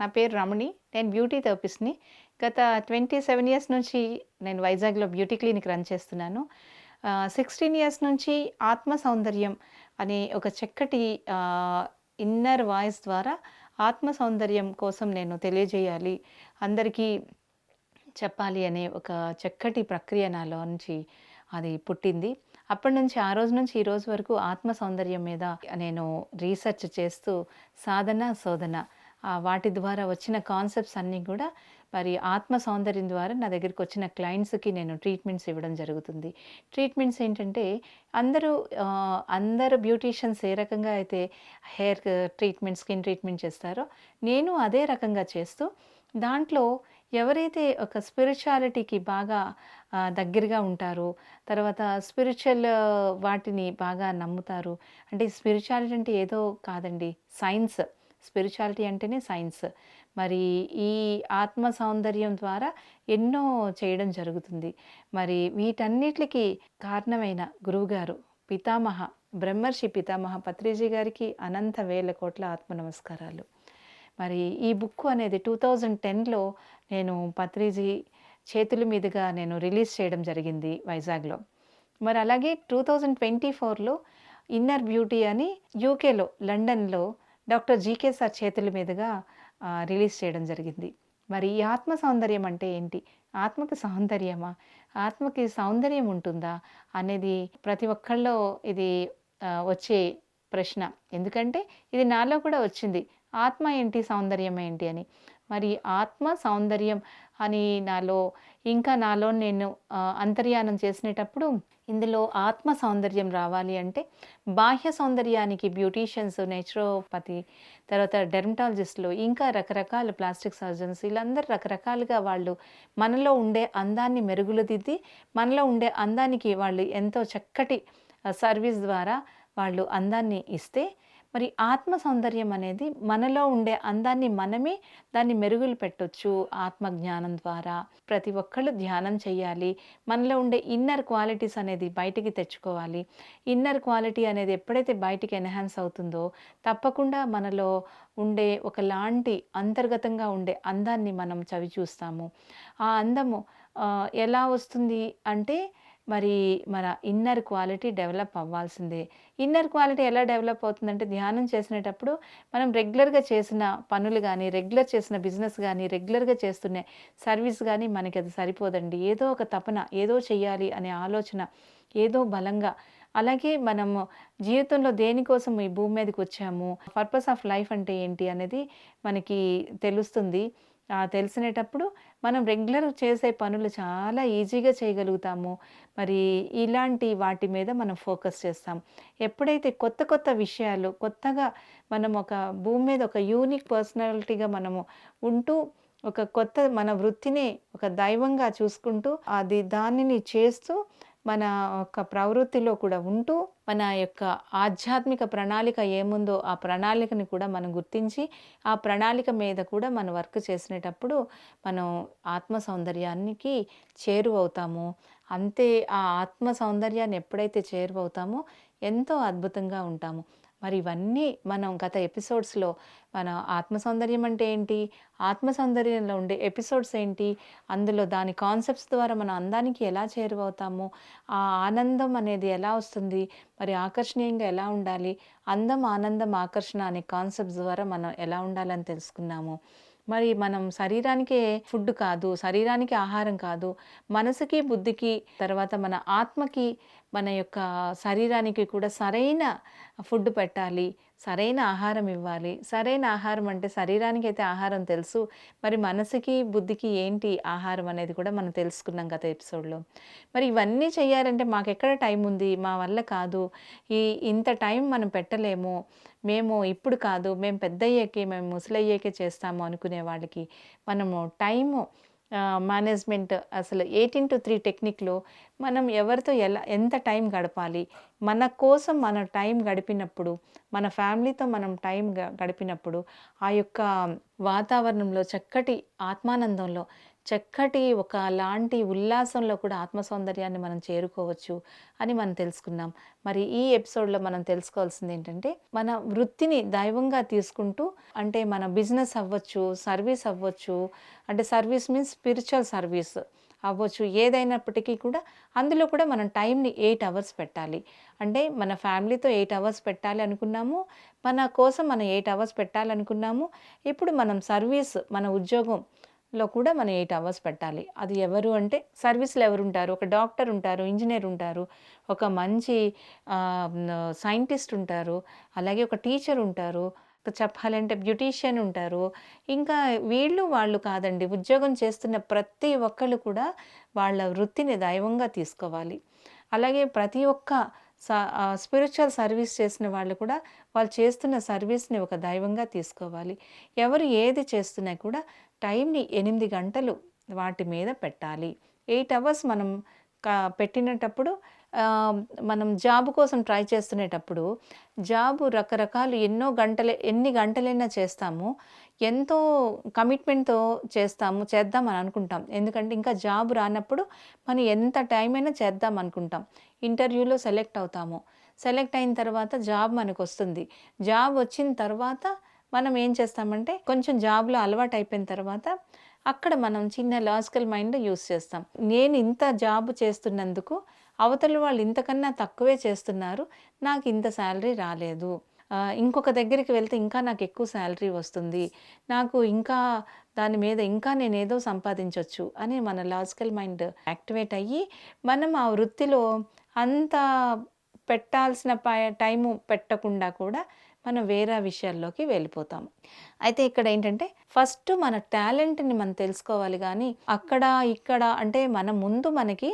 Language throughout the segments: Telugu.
నా పేరు రమణి. నేను బ్యూటీ థెరపిస్ట్ని. గత ట్వంటీ సెవెన్ ఇయర్స్ నుంచి నేను వైజాగ్లో బ్యూటీ క్లినిక్ రన్ చేస్తున్నాను. సిక్స్టీన్ ఇయర్స్ నుంచి ఆత్మ సౌందర్యం అనే ఒక చక్కటి ఇన్నర్ వాయిస్ ద్వారా ఆత్మ సౌందర్యం కోసం నేను తెలియజేయాలి. అందరికీ చెప్పాలి అనే ఒక చక్కటి ప్రక్రియ నాలో నుంచి అది పుట్టింది. అప్పటి నుంచి ఆ రోజు నుంచి ఈ రోజు వరకు ఆత్మ సౌందర్యం మీద నేను రీసెర్చ్ చేస్తూ సాధన శోధన వాటి ద్వారా వచ్చిన కాన్సెప్ట్స్ అన్నీ కూడా మరి ఆత్మ సౌందర్యం ద్వారా నా దగ్గరికి వచ్చిన క్లయింట్స్కి నేను ట్రీట్మెంట్స్ ఇవ్వడం జరుగుతుంది. ట్రీట్మెంట్స్ ఏంటంటే అందరూ అందరు బ్యూటీషియన్స్ ఏ రకంగా అయితే హెయిర్ ట్రీట్మెంట్ స్కిన్ ట్రీట్మెంట్ చేస్తారో నేను అదే రకంగా చేస్తూ దాంట్లో ఎవరైతే ఒక స్పిరిచువాలిటీకి బాగా దగ్గరగా ఉంటారో తర్వాత స్పిరిచువల్ వాటిని బాగా నమ్ముతారు అంటే స్పిరిచువాలిటీ అంటే ఏదో కాదండి సైన్స్ స్పిరిచువాలిటీ అంటేనే సైన్స్. మరి ఈ ఆత్మ సౌందర్యం ద్వారా ఎన్నో చేయడం జరుగుతుంది. మరి వీటన్నిటికీ కారణమైన గురువుగారు పితామహ బ్రహ్మర్షి పితామహ పత్రిజీ గారికి అనంత వేల కోట్ల ఆత్మ నమస్కారాలు. మరి ఈ బుక్ అనేది టూ థౌజండ్ టెన్లో నేను పత్రిజీ చేతుల మీదుగా నేను రిలీజ్ చేయడం జరిగింది వైజాగ్లో. మరి అలాగే టూ థౌజండ్ ట్వంటీ ఫోర్లో ఇన్నర్ బ్యూటీ అని యూకేలో లండన్లో డాక్టర్ జీకే సార్ చేతుల మీదుగా రిలీజ్ చేయడం జరిగింది. మరి ఈ ఆత్మ సౌందర్యం అంటే ఏంటి? ఆత్మకి సౌందర్యమా? ఆత్మకి సౌందర్యం ఉంటుందా? అనేది ప్రతి ఒక్కళ్ళలో ఇది వచ్చే ప్రశ్న. ఎందుకంటే ఇది నాలో కూడా వచ్చింది. ఆత్మ ఏంటి? సౌందర్యం ఏంటి అని. మరి ఆత్మ సౌందర్యం అని నాలో ఇంకా నాలో నేను అంతర్యానం చేసినప్పుడు ఇందులో ఆత్మ సౌందర్యం రావాలి అంటే బాహ్య సౌందర్యానికి బ్యూటీషియన్స్ నేచురోపతి తర్వాత డెర్మటాలజిస్టులు ఇంకా రకరకాల ప్లాస్టిక్ సర్జన్స్ వీళ్ళందరూ రకరకాలుగా వాళ్ళు మనలో ఉండే అందాన్ని మెరుగులుదిద్ది మనలో ఉండే అందానికి వాళ్ళు ఎంతో చక్కటి సర్వీస్ ద్వారా వాళ్ళు అందాన్ని ఇస్తే మరి ఆత్మ సౌందర్యం అనేది మనలో ఉండే అందాన్ని మనమే దాన్ని మెరుగులు పెట్టొచ్చు ఆత్మ జ్ఞానం ద్వారా. ప్రతి ఒక్కళ్ళు ధ్యానం చేయాలి మనలో ఉండే ఇన్నర్ క్వాలిటీస్ అనేది బయటికి తెచ్చుకోవాలి. ఇన్నర్ క్వాలిటీ అనేది ఎప్పుడైతే బయటికి ఎన్హాన్స్ అవుతుందో తప్పకుండా మనలో ఉండే ఒకలాంటి అంతర్గతంగా ఉండే అందాన్ని మనం చవి చూస్తాము ఆ అందము ఎలా వస్తుంది అంటే మరి మన ఇన్నర్ క్వాలిటీ డెవలప్ అవ్వాల్సిందే. ఇన్నర్ క్వాలిటీ ఎలా డెవలప్ అవుతుందంటే ధ్యానం చేసినప్పుడు మనం రెగ్యులర్గా చేసిన పనులు కానీ రెగ్యులర్ చేసిన బిజినెస్ కానీ రెగ్యులర్గా చేస్తున్న సర్వీస్ కానీ మనకి అది సరిపోదండి. ఏదో ఒక తపన ఏదో చెయ్యాలి అనే ఆలోచన ఏదో బలంగా. అలాగే మనము జీవితంలో దేనికోసం ఈ భూమి మీదకి వచ్చాము పర్పస్ ఆఫ్ లైఫ్ అంటే ఏంటి అనేది మనకి తెలుస్తుంది. తెలిసినప్పుడు తెలిసినటప్పుడు మనం రెగ్యులర్ చేసే పనులు చాలా ఈజీగా చేయగలుగుతాము. మరి ఇలాంటి వాటి మీద మనం ఫోకస్ చేస్తాం. ఎప్పుడైతే కొత్త కొత్త విషయాలు కొత్తగా మనం ఒక భూమి మీద ఒక యూనిక్ పర్సనాలిటీగా మనము ఉంటూ ఒక కొత్త మన వృత్తిని ఒక దైవంగా చూసుకుంటూ అది దానిని చేస్తూ మన యొక్క ప్రవృత్తిలో కూడా ఉంటూ మన యొక్క ఆధ్యాత్మిక ప్రణాళిక ఏముందో ఆ ప్రణాళికని కూడా మనం గుర్తించి ఆ ప్రణాళిక మీద కూడా మనం వర్క్ చేసినప్పుడు మనం ఆత్మ సౌందర్యానికి చేరువవుతాము. అంతే ఆ ఆత్మ సౌందర్యాన్ని ఎప్పుడైతే చేరువవుతామో ఎంతో అద్భుతంగా ఉంటాము. మరి ఇవన్నీ మనం గత ఎపిసోడ్స్లో మన ఆత్మ సౌందర్యం అంటే ఏంటి? ఆత్మ సౌందర్యంలో ఉండే ఎపిసోడ్స్ ఏంటి? అందులో దాని కాన్సెప్ట్స్ ద్వారా మన అందానికి ఎలా చేరువవుతాము? ఆ ఆనందం అనేది ఎలా వస్తుంది? మరి ఆకర్షణీయంగా ఎలా ఉండాలి? అందం ఆనందం ఆకర్షణ అనే కాన్సెప్ట్స్ ద్వారా మనం ఎలా ఉండాలని తెలుసుకున్నాము. మరి మనం శరీరానికే ఫుడ్ కాదు శరీరానికి ఆహారం కాదు మనసుకి బుద్ధికి తర్వాత మన ఆత్మకి మన యొక్క శరీరానికి కూడా సరైన ఫుడ్ పెట్టాలి. సరైన ఆహారం ఇవ్వాలి. సరైన ఆహారం అంటే శరీరానికి అయితే ఆహారం తెలుసు. మరి మనసుకి బుద్ధికి ఏంటి ఆహారం అనేది కూడా మనం తెలుసుకున్నాం గత ఎపిసోడ్లో. మరి ఇవన్నీ చేయాలంటే మాకు ఎక్కడ టైం ఉంది? మా వల్ల కాదు. ఈ ఇంత టైం మనం పెట్టలేము. మేము ఇప్పుడు కాదు. మేము పెద్ద అయ్యాకే మేము ముసలయ్యాకే చేస్తాము అనుకునే వాళ్ళకి. మనము టైము మేనేజ్మెంట్ అసలు ఎయిటీన్ టు త్రీ టెక్నిక్లో మనం ఎవరితో ఎలా ఎంత టైం గడపాలి మన కోసం మన టైం గడిపినప్పుడు మన ఫ్యామిలీతో మనం టైం గడిపినప్పుడు ఆ యొక్క వాతావరణంలో చక్కటి ఆత్మానందంలో చక్కటి ఒక లాంటి ఉల్లాసంలో కూడా ఆత్మ సౌందర్యాన్ని మనం చేరుకోవచ్చు అని మనం తెలుసుకున్నాం. మరి ఈ ఎపిసోడ్లో మనం తెలుసుకోవాల్సింది ఏంటంటే మన వృత్తిని దైవంగా తీసుకుంటూ అంటే మన బిజినెస్ అవ్వచ్చు సర్వీస్ అవ్వచ్చు అంటే సర్వీస్ మీన్స్ స్పిరిచువల్ సర్వీస్. అవ్వచ్చు. ఏదైనప్పటికీ కూడా అందులో కూడా మనం టైంని ఎయిట్ అవర్స్ పెట్టాలి. అంటే మన ఫ్యామిలీతో ఎయిట్ అవర్స్ పెట్టాలి అనుకున్నాము. మన కోసం మనం ఎయిట్ అవర్స్ పెట్టాలనుకున్నాము. ఇప్పుడు మనం సర్వీస్ మన ఉద్యోగం లో కూడా మనం ఎయిట్ అవర్స్ పెట్టాలి. అది ఎవరు అంటే సర్వీస్లో ఎవరు ఉంటారు? ఒక డాక్టర్ ఉంటారు ఇంజనీర్ ఉంటారు ఒక మంచి సైంటిస్ట్ ఉంటారు అలాగే ఒక టీచర్ ఉంటారు చెప్పాలంటే బ్యూటీషియన్ ఉంటారు. ఇంకా వీళ్ళు వాళ్ళు కాదండి ఉద్యోగం చేస్తున్న ప్రతి ఒక్కళ్ళు కూడా వాళ్ళ వృత్తిని దైవంగా తీసుకోవాలి. అలాగే ప్రతి ఒక్క స్పిరిచువల్ సర్వీస్ చేసిన వాళ్ళు కూడా వాళ్ళు చేస్తున్న సర్వీస్ని ఒక దైవంగా తీసుకోవాలి. ఎవరు ఏది చేస్తున్నా కూడా టైంని ఎనిమిది గంటలు వాటి మీద పెట్టాలి. ఎయిట్ అవర్స్ మనం పెట్టినటప్పుడు మనం జాబ్ కోసం ట్రై చేస్తునేటప్పుడు జాబు రకరకాలు ఎన్నో గంటలే ఎన్ని గంటలైనా చేస్తాము ఎంతో కమిట్మెంట్తో చేస్తాము చేద్దాం అని అనుకుంటాం. ఎందుకంటే ఇంకా జాబ్ రానప్పుడు మనం ఎంత టైం అయినా చేద్దాం అనుకుంటాం. ఇంటర్వ్యూలో సెలెక్ట్ అవుతాము. సెలెక్ట్ అయిన తర్వాత జాబ్ మనకు వస్తుంది. జాబ్ వచ్చిన తర్వాత మనం ఏం చేస్తామంటే కొంచెం జాబ్లో అలవాటు అయిపోయిన తర్వాత అక్కడ మనం చిన్న లాజికల్ మైండ్ యూస్ చేస్తాం. నేను ఇంత జాబ్ చేస్తున్నందుకు అవతల వాళ్ళు ఇంతకన్నా తక్కువే చేస్తున్నారు. నాకు ఇంత శాలరీ రాలేదు. ఇంకొక దగ్గరికి వెళ్తే ఇంకా నాకు ఎక్కువ శాలరీ వస్తుంది. నాకు ఇంకా దాని మీద ఇంకా నేను ఏదో సంపాదించవచ్చు అని మన లాజికల్ మైండ్ యాక్టివేట్ అయ్యి మనం ఆ వృత్తిలో అంత పెట్టాల్సిన టైము పెట్టకుండా కూడా మనం వేరే విషయాల్లోకి వెళ్ళిపోతాము. అయితే ఇక్కడ ఏంటంటే ఫస్ట్ మన టాలెంట్ని మనం తెలుసుకోవాలి కానీ అక్కడ ఇక్కడ అంటే మన ముందు మనకి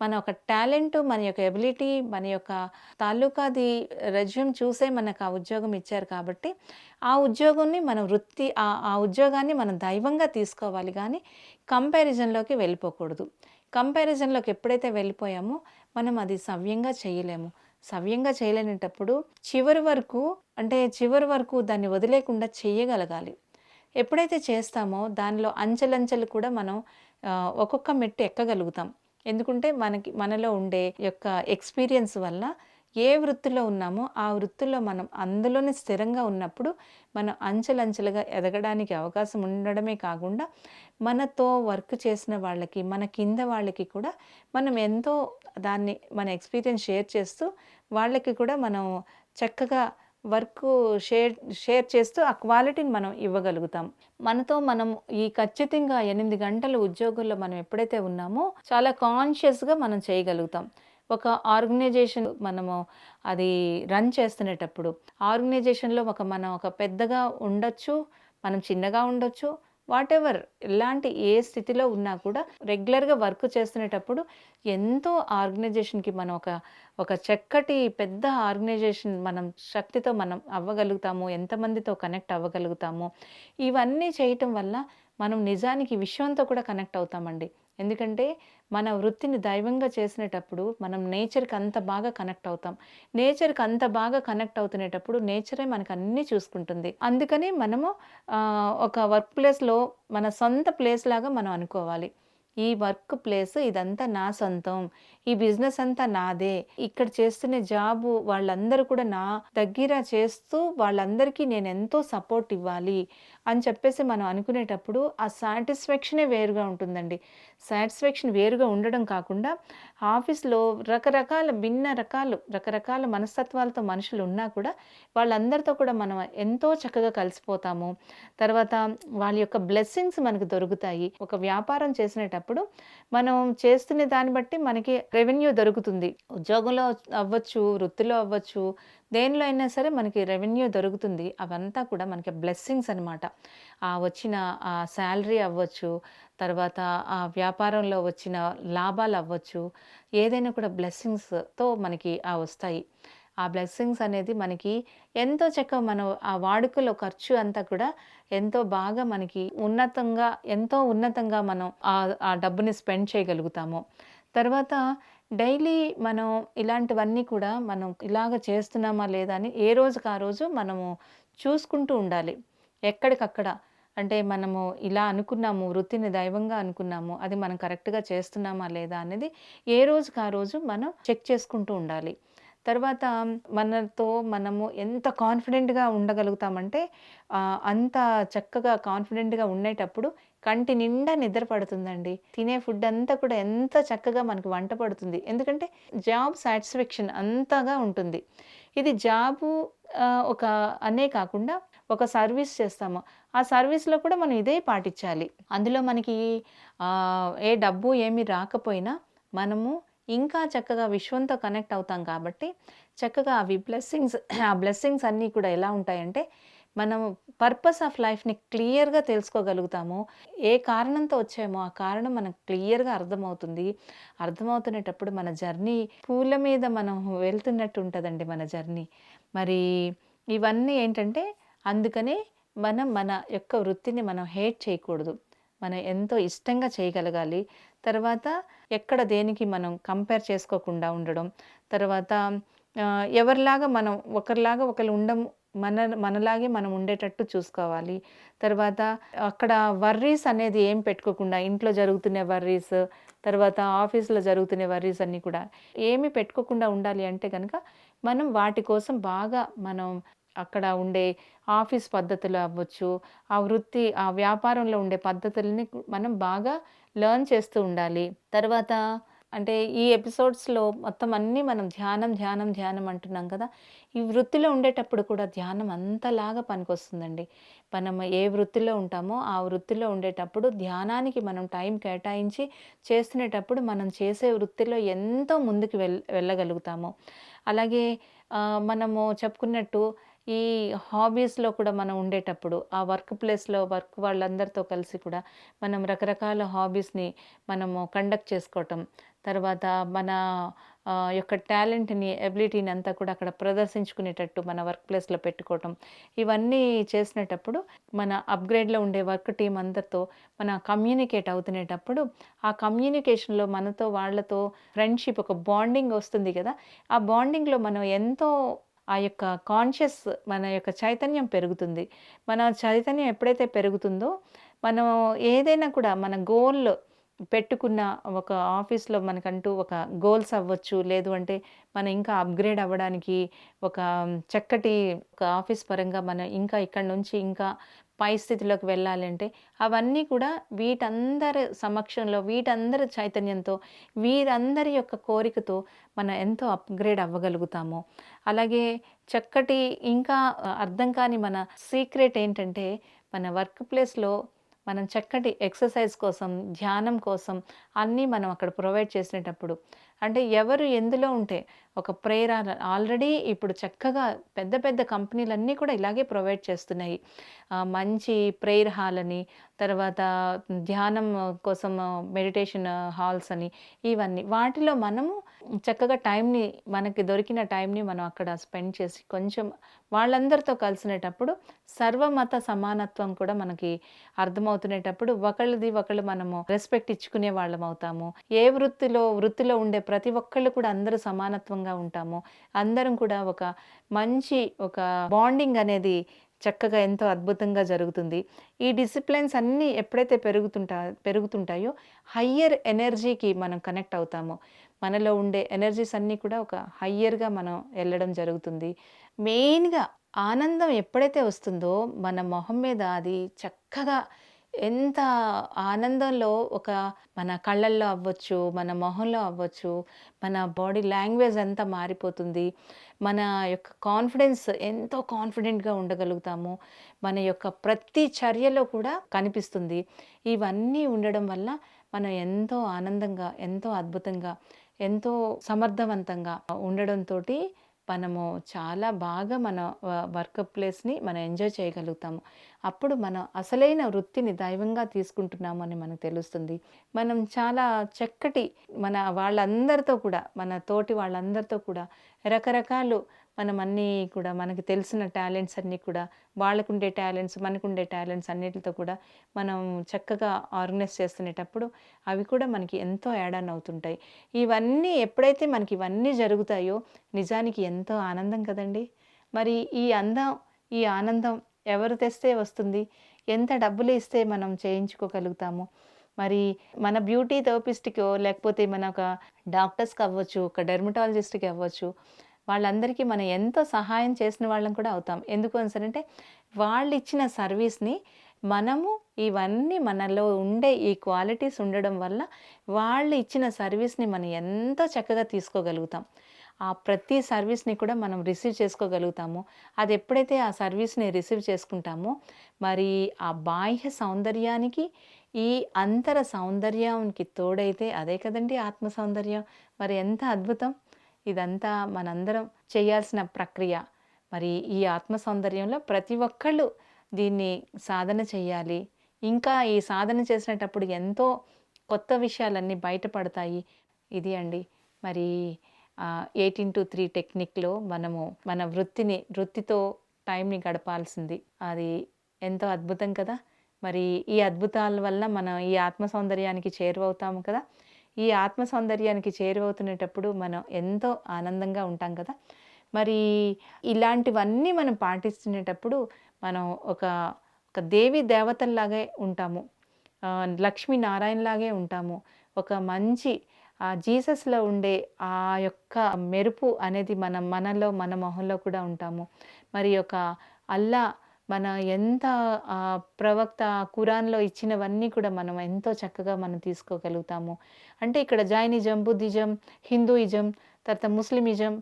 మన యొక్క టాలెంట్ మన యొక్క ఎబిలిటీ మన యొక్క తాలూకాది రెజ్యూమ్ చూసే మనకు ఆ ఉద్యోగం ఇచ్చారు కాబట్టి ఆ ఉద్యోగాన్ని మన వృత్తి ఆ ఉద్యోగాన్ని మనం దైవంగా తీసుకోవాలి కానీ కంపారిజన్లోకి వెళ్ళిపోకూడదు. కంపారిజన్లోకి ఎప్పుడైతే వెళ్ళిపోయామో మనం అది సవ్యంగా చేయలేము. సవ్యంగా చేయలేనేటప్పుడు చివరి వరకు అంటే చివరి వరకు దాన్ని వదిలేకుండా చేయగలగాలి ఎప్పుడైతే చేస్తామో దానిలో అంచెలంచెలు కూడా మనం ఒక్కొక్క మెట్టు ఎక్కగలుగుతాం. ఎందుకంటే మనకి మనలో ఉండే యొక్క ఎక్స్పీరియన్స్ వల్ల ఏ వృత్తిలో ఉన్నామో ఆ వృత్తిలో మనం అందులోనే స్థిరంగా ఉన్నప్పుడు మనం అంచెలంచెలుగా ఎదగడానికి అవకాశం ఉండడమే కాకుండా మనతో వర్క్ చేసిన వాళ్ళకి మన కింద వాళ్ళకి కూడా మనం ఎంతో దాన్ని మన ఎక్స్పీరియన్స్ షేర్ చేస్తూ వాళ్ళకి కూడా మనం చక్కగా వర్క్ షేర్ షేర్ చేస్తూ ఆ క్వాలిటీని మనం ఇవ్వగలుగుతాం. మనతో మనం ఈ ఖచ్చితంగా ఎనిమిది గంటల ఉద్యోగంలో మనం ఎప్పుడైతే ఉన్నామో చాలా కాన్షియస్గా మనం చేయగలుగుతాం. ఒక ఆర్గనైజేషన్ మనము అది రన్ చేస్తునేటప్పుడు ఆర్గనైజేషన్లో ఒక మనం ఒక పెద్దగా ఉండొచ్చు మనం చిన్నగా ఉండొచ్చు వాట్ ఎవర్ ఎలాంటి ఏ స్థితిలో ఉన్నా కూడా రెగ్యులర్గా వర్క్ చేస్తునేటప్పుడు ఎంతో ఆర్గనైజేషన్కి మనం ఒక ఒక చక్కటి పెద్ద ఆర్గనైజేషన్ మనం శక్తితో మనం అవ్వగలుగుతాము ఎంతమందితో కనెక్ట్ అవ్వగలుగుతాము ఇవన్నీ చేయటం వల్ల మనం నిజానికి విశ్వంతో కూడా కనెక్ట్ అవుతామండి. ఎందుకంటే మన వృత్తిని దైవంగా చేసినటప్పుడు మనం నేచర్కి అంత బాగా కనెక్ట్ అవుతాం. నేచర్కి అంత బాగా కనెక్ట్ అవుతునేటప్పుడు నేచరే మనకు అన్నీ చూసుకుంటుంది. అందుకని మనము ఒక వర్క్ ప్లేస్లో మన సొంత ప్లేస్ లాగా మనం అనుకోవాలి. ఈ వర్క్ ప్లేస్ ఇదంతా నా సొంతం. ఈ బిజినెస్ అంతా నాదే. ఇక్కడ చేస్తున్న జాబు వాళ్ళందరూ కూడా నా దగ్గర చేస్తూ వాళ్ళందరికీ నేను ఎంతో సపోర్ట్ ఇవ్వాలి. అని చెప్పేసి మనం అనుకునేటప్పుడు ఆ సాటిస్ఫాక్షనే వేరుగా ఉంటుందండి. సాటిస్ఫాక్షన్ వేరుగా ఉండడం కాకుండా ఆఫీస్లో రకరకాల భిన్న రకాలు రకరకాల మనస్తత్వాలతో మనుషులు ఉన్నా కూడా వాళ్ళందరితో కూడా మనం ఎంతో చక్కగా కలిసిపోతాము. తర్వాత వాళ్ళ యొక్క బ్లెస్సింగ్స్ మనకు దొరుకుతాయి. ఒక వ్యాపారం చేసినప్పుడు మనం చేస్తున్న దాన్ని బట్టి మనకి రెవెన్యూ దొరుకుతుంది. ఉద్యోగంలో అవ్వచ్చు వృత్తిలో అవ్వచ్చు దేనిలో అయినా సరే మనకి రెవెన్యూ దొరుకుతుంది. అవంతా కూడా మనకి బ్లెస్సింగ్స్ అనమాట ఆ వచ్చిన ఆ శాలరీ అవ్వచ్చు తర్వాత ఆ వ్యాపారంలో వచ్చిన లాభాలు అవ్వచ్చు ఏదైనా కూడా బ్లెస్సింగ్స్తో మనకి ఆ వస్తాయి. ఆ బ్లెస్సింగ్స్ అనేది మనకి ఎంతో చక్కగా మనం ఆ వాడుకలో ఖర్చు అంతా కూడా ఎంతో బాగా మనకి ఉన్నతంగా ఎంతో ఉన్నతంగా మనం ఆ డబ్బుని స్పెండ్ చేయగలుగుతాము. తర్వాత డైలీ మనం ఇలాంటివన్నీ కూడా మనం ఇలాగ చేస్తున్నామా లేదా అని ఏ రోజుకి ఆ రోజు మనము చూసుకుంటూ ఉండాలి ఎక్కడికక్కడ అంటే మనము ఇలా అనుకున్నాము, వృత్తిని దైవంగా అనుకున్నాము. అది మనం కరెక్ట్‌గా చేస్తున్నామా లేదా అనేది ఏ రోజుకి ఆ రోజు మనం చెక్ చేసుకుంటూ ఉండాలి. తర్వాత మనతో మనము ఎంత కాన్ఫిడెంట్‌గా ఉండగలుగుతామంటే అంత చక్కగా కాన్ఫిడెంట్‌గా ఉండేటప్పుడు కంటి నిండా నిద్ర పడుతుందండి. తినే ఫుడ్ అంతా కూడా ఎంత చక్కగా మనకు వంట పడుతుంది. ఎందుకంటే జాబ్ సాటిస్ఫాక్షన్ అంతగా ఉంటుంది. ఇది జాబు ఒక అనే కాకుండా ఒక సర్వీస్ చేస్తాము. ఆ సర్వీస్‌లో కూడా మనం ఇదే పాటించాలి. అందులో మనకి ఏ డబ్బు ఏమి రాకపోయినా మనము ఇంకా చక్కగా విశ్వంతో కనెక్ట్ అవుతాం కాబట్టి చక్కగా అవి బ్లెస్సింగ్స్ ఆ బ్లెస్సింగ్స్ అన్నీ కూడా ఎలా ఉంటాయంటే మనం పర్పస్ ఆఫ్ లైఫ్‌ని క్లియర్‌గా తెలుసుకోగలుగుతామో ఏ కారణంతో వచ్చామో ఆ కారణం మనకు క్లియర్‌గా అర్థమవుతుంది. అర్థమవుతున్నప్పుడు మన జర్నీ పూల మీద మనం వెళ్తున్నట్టు ఉంటుందండి మన జర్నీ. మరి ఇవన్నీ ఏంటంటే అందుకనే మనం మన యొక్క వృత్తిని మనం హేట్ చేయకూడదు. మనం ఎంతో ఇష్టంగా చేయగలగాలి. తర్వాత ఎక్కడ దేనికి మనం కంపేర్ చేసుకోకుండా ఉండడం. తర్వాత ఎవరిలాగా మనం ఒకరిలాగా ఒకరు ఉండం మన మనలాగే మనం ఉండేటట్టు చూసుకోవాలి. తర్వాత అక్కడ వర్రీస్ అనేది ఏం పెట్టుకోకుండా ఇంట్లో జరుగుతున్న వర్రీస్, తర్వాత ఆఫీస్‌లో జరుగుతున్న వర్రీస్ అన్నీ కూడా ఏమి పెట్టుకోకుండా ఉండాలి అంటే కనుక మనం వాటి కోసం బాగా మనం అక్కడ ఉండే ఆఫీస్ పద్ధతులు అవ్వచ్చు, ఆ వృత్తి ఆ వ్యాపారంలో ఉండే పద్ధతులని మనం బాగా లర్న్ చేస్తూ ఉండాలి. తర్వాత అంటే ఈ ఎపిసోడ్స్‌లో మొత్తం అన్నీ మనం ధ్యానం, ధ్యానం, ధ్యానం అంటున్నాం కదా! ఈ వృత్తిలో ఉండేటప్పుడు కూడా ధ్యానం అంతలాగా పనికొస్తుందండి. మనం ఏ వృత్తిలో ఉంటామో ఆ వృత్తిలో ఉండేటప్పుడు ధ్యానానికి మనం టైం కేటాయించి చేస్తునేటప్పుడు మనం చేసే వృత్తిలో ఎంతో ముందుకు వెళ్ వెళ్ళగలుగుతాము. అలాగే మనము చెప్పుకున్నట్టు ఈ హాబీస్‌లో కూడా మనం ఉండేటప్పుడు ఆ వర్క్ ప్లేస్‌లో వర్క్ వాళ్ళందరితో కలిసి కూడా మనం రకరకాల హాబీస్‌ని మనము కండక్ట్ చేసుకోవటం. తర్వాత మన యొక్క టాలెంట్‌ని, ఎబిలిటీని అంతా కూడా అక్కడ ప్రదర్శించుకునేటట్టు మన వర్క్ ప్లేస్‌లో పెట్టుకోవటం. ఇవన్నీ చేసినటప్పుడు మన అప్‌గ్రేడ్‌లో ఉండే వర్క్ టీం అందరితో మన కమ్యూనికేట్ అవుతునేటప్పుడు ఆ కమ్యూనికేషన్‌లో మనతో వాళ్ళతో ఫ్రెండ్‌షిప్ ఒక బాండింగ్ వస్తుంది కదా! ఆ బాండింగ్‌లో మనం ఎంతో ఆ యొక్క కాన్షియస్ మన యొక్క చైతన్యం పెరుగుతుంది. మన చైతన్యం ఎప్పుడైతే పెరుగుతుందో మనం ఏదైనా కూడా మన గోల్ పెట్టుకున్న ఒక ఆఫీస్‌లో మనకంటూ ఒక గోల్స్ అవ్వచ్చు. లేదు అంటే మనం ఇంకా అప్‌గ్రేడ్ అవ్వడానికి ఒక చక్కటి ఒక ఆఫీస్ పరంగా మనం ఇంకా ఇక్కడ నుంచి ఇంకా పై స్థితిలోకి వెళ్ళాలంటే అవన్నీ కూడా వీటందరి సమక్షంలో, వీటందరి చైతన్యంతో, వీరందరి యొక్క కోరికతో మనం ఎంతో అప్‌గ్రేడ్ అవ్వగలుగుతాము. అలాగే చక్కటి ఇంకా అర్థం కాని మన సీక్రెట్ ఏంటంటే మన వర్క్ ప్లేస్‌లో మనం చక్కటి ఎక్సర్సైజ్ కోసం, ధ్యానం కోసం అన్నీ మనం అక్కడ ప్రొవైడ్ చేసేటప్పుడు అంటే ఎవరు ఎందులో ఉంటే ఒక ప్రేయర్ ఆల్రెడీ ఇప్పుడు చక్కగా పెద్ద పెద్ద కంపెనీలన్నీ కూడా ఇలాగే ప్రొవైడ్ చేస్తున్నాయి. మంచి ప్రేయర్ హాల్ అని, తర్వాత ధ్యానం కోసం మెడిటేషన్ హాల్స్ అని ఇవన్నీ. వాటిలో మనము చక్కగా టైంని మనకి దొరికిన టైంని మనం అక్కడ స్పెండ్ చేసి కొంచెం వాళ్ళందరితో కలిసినేటప్పుడు సర్వమత సమానత్వం కూడా మనకి అర్థమవుతునేటప్పుడు ఒకళ్ళది ఒకళ్ళు మనము రెస్పెక్ట్ ఇచ్చుకునే వాళ్ళం అవుతాము. ఏ వృత్తిలో వృత్తిలో ఉండే ప్రతి ఒక్కళ్ళు కూడా అందరూ సమానత్వంగా ఉంటాము. అందరం కూడా ఒక మంచి ఒక బాండింగ్ అనేది చక్కగా ఎంతో అద్భుతంగా జరుగుతుంది. ఈ డిసిప్లిన్స్ అన్నీ ఎప్పుడైతే పెరుగుతుంటా పెరుగుతుంటాయో హయ్యర్ ఎనర్జీకి మనం కనెక్ట్ అవుతాము. మనలో ఉండే ఎనర్జీస్ అన్నీ కూడా ఒక హయ్యర్‌గా మనం వెళ్ళడం జరుగుతుంది. మెయిన్‌గా ఆనందం ఎప్పుడైతే వస్తుందో మన మొహం మీద అది చక్కగా ఎంత ఆనందంలో ఒక మన కళ్ళల్లో అవ్వచ్చు, మన మొహంలో అవ్వచ్చు, మన బాడీ లాంగ్వేజ్ అంతా మారిపోతుంది. మన యొక్క కాన్ఫిడెన్స్ ఎంతో కాన్ఫిడెంట్‌గా ఉండగలుగుతాము. మన యొక్క ప్రతి చర్యలో కూడా కనిపిస్తుంది. ఇవన్నీ ఉండడం వల్ల మనం ఎంతో ఆనందంగా, ఎంతో అద్భుతంగా, ఎంతో సమర్థవంతంగా ఉండడంతో మనము చాలా బాగా మన వర్క్ ప్లేస్‌ని మనం ఎంజాయ్ చేయగలుగుతాము. అప్పుడు మనం అసలైన వృత్తిని దైవంగా తీసుకుంటున్నాము అని మనకు తెలుస్తుంది. మనం చాలా చక్కటి మన వాళ్ళందరితో కూడా మన తోటి వాళ్ళందరితో కూడా రకరకాలు మనం అన్నీ కూడా మనకు తెలిసిన టాలెంట్స్ అన్నీ కూడా వాళ్ళకుండే టాలెంట్స్, మనకుండే టాలెంట్స్ అన్నిటితో కూడా మనం చక్కగా ఆర్గనైజ్ చేస్తునేటప్పుడు అవి కూడా మనకి ఎంతో యాడ్ ఆన్ అవుతుంటాయి. ఇవన్నీ ఎప్పుడైతే మనకి ఇవన్నీ జరుగుతాయో నిజానికి ఎంతో ఆనందం కదండీ! మరి ఈ అందం, ఈ ఆనందం ఎవరు తెస్తే వస్తుంది? ఎంత డబ్బులు ఇస్తే మనం చేయించుకోగలుగుతాము మరి మన బ్యూటీ థెరపిస్ట్‌కో లేకపోతే మన ఒక డాక్టర్స్‌కి అవ్వచ్చు, ఒక డెర్మటాలజిస్ట్‌కి అవ్వచ్చు. వాళ్ళందరికీ మనం ఎంతో సహాయం చేసిన వాళ్ళం కూడా అవుతాం. ఎందుకు అంటే వాళ్ళు ఇచ్చిన సర్వీస్‌ని మనము ఇవన్నీ మనలో ఉండే ఈ క్వాలిటీస్ ఉండడం వల్ల వాళ్ళు ఇచ్చిన సర్వీస్‌ని మనం ఎంతో చక్కగా తీసుకోగలుగుతాం. ఆ ప్రతి సర్వీస్‌ని కూడా మనం రిసీవ్ చేసుకోగలుగుతాము. అది ఎప్పుడైతే ఆ సర్వీస్‌ని రిసీవ్ చేసుకుంటామో మరి ఆ బాహ్య సౌందర్యానికి, ఈ అంతర సౌందర్యానికి తోడైతే అదే కదండీ ఆత్మ సౌందర్యం. మరి ఎంత అద్భుతం! ఇదంతా మనందరం చేయాల్సిన ప్రక్రియ. మరి ఈ ఆత్మ సౌందర్యంలో ప్రతి ఒక్కళ్ళు దీన్ని సాధన చేయాలి. ఇంకా ఈ సాధన చేసేటప్పుడు ఎంతో కొత్త విషయాలన్నీ బయటపడతాయి. ఇది అండి. మరి ఎయిటీన్ టు త్రీ టెక్నిక్‌లో మనము మన వృత్తిని వృత్తితో టైంని గడపాల్సింది. అది ఎంతో అద్భుతం కదా! మరి ఈ అద్భుతాల వల్ల మనం ఈ ఆత్మ సౌందర్యానికి చేరువవుతాము కదా! ఈ ఆత్మ సౌందర్యానికి చేరువవుతునేటప్పుడు మనం ఎంతో ఆనందంగా ఉంటాం కదా! మరి ఇలాంటివన్నీ మనం పాటిస్తునేటప్పుడు మనం ఒక ఒక దేవి దేవతల్లాగే ఉంటాము. ఆహ్, లక్ష్మీనారాయణలాగే ఉంటాము. ఒక మంచి ఆ జీసస్‌లో ఉండే ఆ యొక్క మెరుపు అనేది మనం మనలో మన మొహంలో కూడా ఉంటాము. మరి ఒక అల్లా మన ఎంత ఆహ్, ప్రవక్త ఖురాన్‌లో ఇచ్చినవన్నీ కూడా మనం ఎంతో చక్కగా మనం తీసుకోగలుగుతాము. అంటే ఇక్కడ జైనిజం, బుద్ధిజం, హిందూయిజం, తర్వాత ముస్లిమిజం,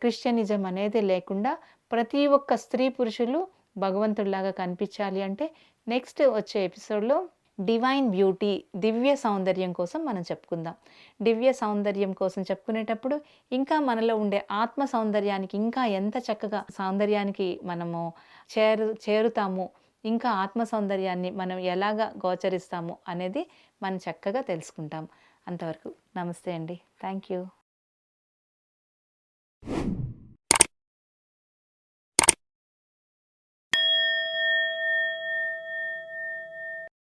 క్రిస్టియనిజం అనేది లేకుండా ప్రతి ఒక్క స్త్రీ, పురుషులు భగవంతుడిలాగా కనిపించాలి అంటే నెక్స్ట్ వచ్చే ఎపిసోడ్‌లో డివైన్ బ్యూటీ దివ్య సౌందర్యం కోసం మనం చెప్పుకుందాం. దివ్య సౌందర్యం కోసం చెప్పుకునేటప్పుడు ఇంకా మనలో ఉండే ఆత్మ సౌందర్యానికి ఇంకా ఎంత చక్కగా సౌందర్యానికి మనము చేరు చేరుతాము. ఇంకా ఆత్మ సౌందర్యాన్ని మనం ఎలాగా గోచరిస్తాము అనేది మనం చక్కగా తెలుసుకుంటాం. అంతవరకు నమస్తే అండి. Thank you.